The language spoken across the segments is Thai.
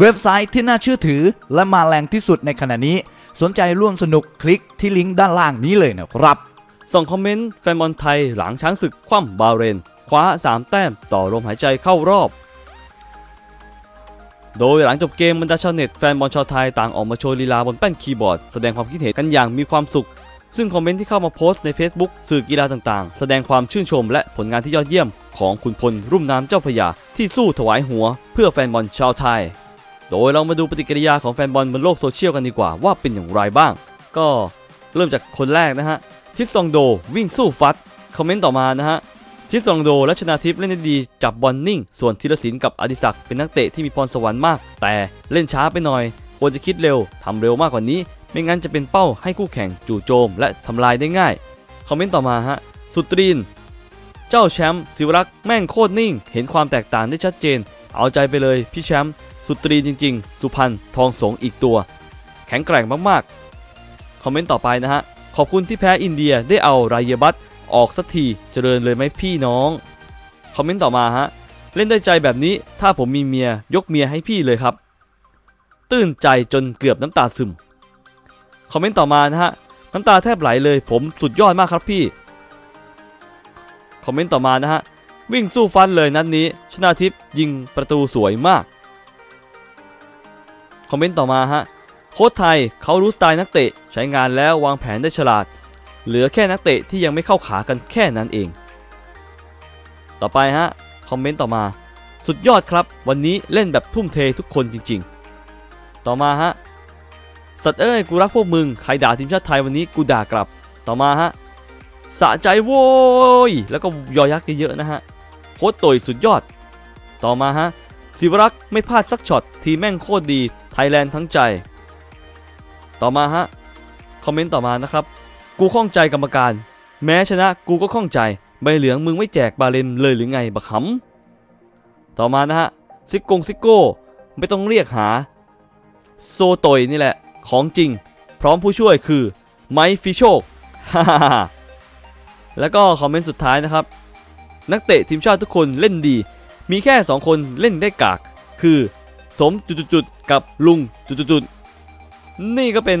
เว็บไซต์ที่น่าเชื่อถือและมาแรงที่สุดในขณะนี้ สนใจร่วมสนุกคลิกที่ลิงก์ด้านล่างนี้เลยนะครับส่งคอมเมนต์แฟนบอลไทยหลังช้างศึกคว่ำบาเรน คว้า 3 แต้มต่อลมหายใจเข้ารอบ โดยหลังจบเกมบรรดาชาวเน็ตแฟนบอลชาวไทยต่างออกมาโชว์ลีลาบนแป้นคีย์บอร์ด แสดงความคิดเห็นกันอย่างมีความสุข ซึ่งคอมเมนต์ที่เข้ามาโพสต์ใน Facebook สื่อกีฬาต่างๆ แสดงความชื่นชมและผลงานที่ยอดเยี่ยม ของขุนพลรุ่มน้ำเจ้าพยาที่สู้ถวายหัว เพื่อแฟนบอลชาวไทย โดยเรามาดูปฏิกิริยาของแฟนบอลบนโลกโซเชียลกันดีกว่าว่าเป็นอย่างไรบ้าง ก็เริ่มจากคนแรกนะฮะ ทิสซองโดวิ่งสู้ฟัด คอมเมนต์ต่อมานะฮะ ทิสซองโดและชนาทิพเล่นได้ดีจับบอลนิ่ง ส่วนธีรศิลป์กับอดิศักดิ์เป็นนักเตะที่มีพรสวรรค์มาก แต่เล่นช้าไปหน่อย ควรจะคิดเร็วทำเร็วมากกว่านี้ ไม่งั้นจะเป็นเป้าให้คู่แข่งจู่โจม และทำลายได้ง่าย คอมเมนต์ต่อมาฮะ สุตรีน เจ้าแชมป์ศิวรักษ์แม่งโคตรนิ่ง เห็นความแตกต่างได้ชัดเจน เอาใจไปเลยพี่แชมป์สุตรีจริง ๆ สุพรรณทองสงอีกตัว แข็งแกร่งมากๆ คอมเมนต์ต่อไปนะฮะ ขอบคุณที่แพ้อินเดียได้เอารายบัตออกสักทีเจริญเลยไหมพี่น้อง คอมเมนต์ต่อมาฮะ เล่นได้ใจแบบนี้ถ้าผมมีเมียยกเมียให้พี่เลยครับ ตื้นใจจนเกือบน้ำตาซึม คอมเมนต์ต่อมานะฮะ น้ำตาแทบไหลเลยผมสุดยอดมากครับพี่ คอมเมนต์ต่อมานะฮะ วิ่งสู้ฟันเลยนัดนนี้ ชนาทิพย์ยิงประตูสวยมาก คอมเมนต์ต่อมาฮะ โค้ชไทยเขารู้สไตล์นักเตะใช้งานแล้ววางแผนได้ฉลาด เหลือแค่นักเตะที่ยังไม่เข้าขากันแค่นั้นเอง ต่อไปฮะ คอมเมนต์ต่อมา สุดยอดครับ วันนี้เล่นแบบทุ่มเททุกคนจริง ๆ ต่อมาฮะ สัตว์เอ้ยกูรักพวกมึงใครด่าทีมชาติไทยวันนี้กูด่ากลับ ต่อมาฮะสะใจโว้ยแล้วก็ยอยักษ์เยอะๆนะฮะ โคตรต่อยสุดยอด ต่อมาฮะศิวรักษ์ไม่พลาดสักช็อตทีแม่งโคตรดีไทยแลนด์ทั้งใจ ต่อมาฮะคอมเมนต์ต่อมานะครับ กูข้องใจกรรมการ แม้ชนะกูก็ข้องใจ ใบเหลืองมึงไม่แจกบาเลนเลยหรือไงบักขำต่อมานะฮะซิกกงซิกโก้ไม่ต้องเรียกหา โซโตยนี่แหละ ของจริง พร้อมผู้ช่วยคือไมค์ฟิโชกฮ่าฮ่าฮ่าแล้วก็คอมเมนต์สุดท้ายนะครับ นักเตะทีมชาติทุกคนเล่นดี มีแค่ 2 คนเล่นได้กาก คือ สมจุดๆกับลุงจุดๆๆนี่ก็เป็น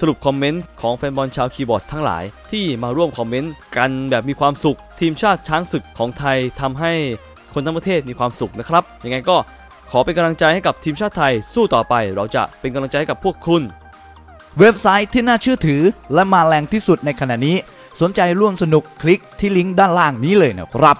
สรุปคอมเมนต์ของแฟนบอลชาวคีย์บอร์ดทั้งหลาย ที่มาร่วมคอมเมนต์กันแบบมีความสุข ทีมชาติช้างศึกของไทยทำให้คนทั้งประเทศมีความสุขนะครับยังไงก็ขอเป็นกำลังใจให้กับทีมชาติไทยสู้ต่อไป เราจะเป็นกำลังใจให้กับพวกคุณ เว็บไซต์ที่น่าเชื่อถือและมาแรงที่สุดในขณะนี้ สนใจร่วมสนุกคลิกที่ลิงก์ด้านล่างนี้เลยนะครับ